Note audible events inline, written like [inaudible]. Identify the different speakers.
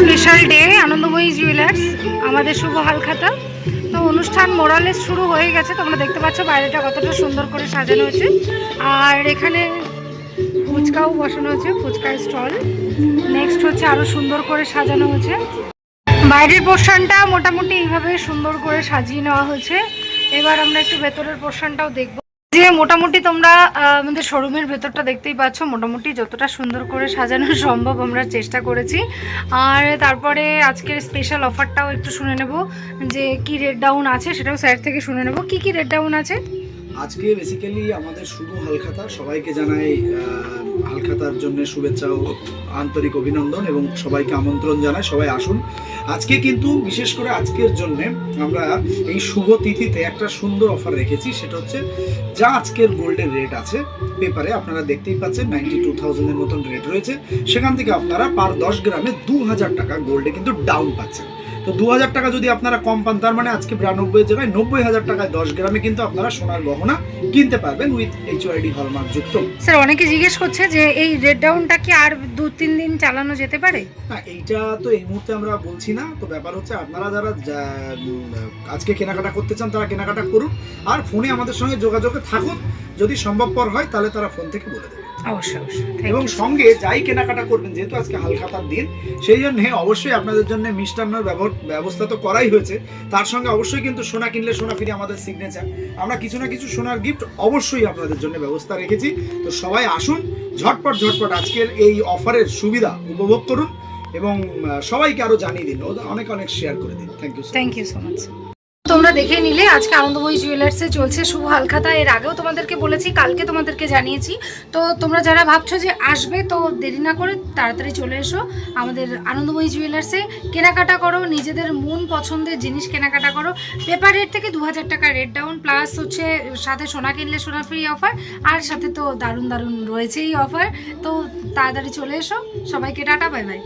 Speaker 1: Special day আনন্দময়ী jewellers আমাদের শুভ হালখাতা। তো অনুষ্ঠান মোরালেস শুরু হয়ে গেছে, তোমরা দেখতে পাচ্ছ বাইরেটা কতটা সুন্দর করে সাজানো হয়েছে। আর এখানে ফুচকাও বসানো হয়েছে, ফুচকার স্টল। নেক্সট হচ্ছে আরও সুন্দর করে সাজানো হয়েছে। বাইরের পোর্শনটা মোটামুটি এইভাবে সুন্দর করে সাজিয়ে নেওয়া হয়েছে। এবার আমরা একটু ভেতরের পোর্শনটাও দেখব। যে মোটামুটি তোমরা আমাদের শোরুমের ভেতরটা দেখতেই পাচ্ছ, মোটামুটি যতটা সুন্দর করে সাজানো [laughs] সম্ভব আমরা চেষ্টা করেছি। আর তারপরে আজকের স্পেশাল অফারটাও একটু শুনে নেব, যে কি রেড ডাউন আছে সেটাও স্যার থেকে শুনে নেব। কি কি রেড ডাউন আছে?
Speaker 2: আজকে বেসিক্যালি আমাদের শুভ হালখাতা। সবাইকে জানাই হালখাতার জন্য শুভেচ্ছা ও আন্তরিক অভিনন্দন এবং সবাইকে আমন্ত্রণ জানাই। সবাই আসুন। আজকে কিন্তু বিশেষ করে আজকের জন্যে আমরা এই শুভ তিথিতে একটা সুন্দর অফার রেখেছি। সেটা হচ্ছে যা আজকের গোল্ডের রেট আছে। পেপারে আপনারা দেখতেই পাচ্ছেন নাইনটি টু থাউজেন্ডের মতন রেট রয়েছে। সেখান থেকে আপনারা পার দশ গ্রামে দু হাজার টাকা গোল্ডে কিন্তু ডাউন পাচ্ছেন। তো দু হাজার টাকা যদি আপনারা কম পান তার মানে আজকে বিরানব্বই জায়গায় নব্বই হাজার টাকায় দশ গ্রামে কিন্তু আপনারা সোনার গহনা কিনতে পারবেন উইথ এইচ ওয়াইডি হলমার্ক যুক্ত।
Speaker 1: স্যার অনেকে জিজ্ঞেস করছে যে এই রেড ডাউনটা কি আর দু তিন দিন চালানো যেতে পারে?
Speaker 2: না এইটা তো এই মুহূর্তে আমরা বলছি না। তো ব্যাপার হচ্ছে আপনারা যারা আজকে কেনাকাটা করতে চান তারা কেনাকাটা করুন। আর ফোনে আমাদের সঙ্গে যোগাযোগে থাকুন। যদি সম্ভবপর হয় তাহলে তারা ফোন থেকে বলে দেবে।
Speaker 1: অবশ্যই অবশ্যই।
Speaker 2: এবং সঙ্গে যাই কেনাকাটা করবেন যেহেতু আজকে হালখাতার দিন সেই জন্য অবশ্যই আপনাদের জন্য মিষ্টান্নের ব্যব- ব্যবস্থা তো করাই হয়েছে। তার সঙ্গে অবশ্যই কিন্তু সোনা কিনলে সোনা ফিরে আমাদের সিগনেচার আমরা কিছু না কিছু সোনার গিফট অবশ্যই আপনাদের জন্য ব্যবস্থা রেখেছি। তো সবাই আসুন ঝটপট ঝটপট আজকের এই অফারের সুবিধা উপভোগ করুন এবং সবাইকে আরও জানিয়ে দিন। অনেক অনেক শেয়ার করে দিন। Thank you
Speaker 1: thank you so much তোমরা দেখে নিলে, আজকে আনন্দময়ী জুয়েলার্সে চলছে শুভ হালখাতা। এর আগেও তোমাদেরকে বলেছি, কালকে তোমাদেরকে জানিয়েছি। তো তোমরা যারা ভাবছ যে আসবে, তো দেরি না করে তাড়াতাড়ি চলে এসো। আমাদের আনন্দময়ী জুয়েলার্সে কেনাকাটা করো, নিজেদের মন পছন্দের জিনিস কেনাকাটা করো। পেপার রেট থেকে দু হাজার টাকা রেট ডাউন প্লাস হচ্ছে সাথে সোনা কিনলে সোনা ফ্রি অফার আর সাথে তো দারুণ দারুণ রয়েছেই অফার তো তাড়াতাড়ি চলে এসো। সবাইকে টাটা বাই বাই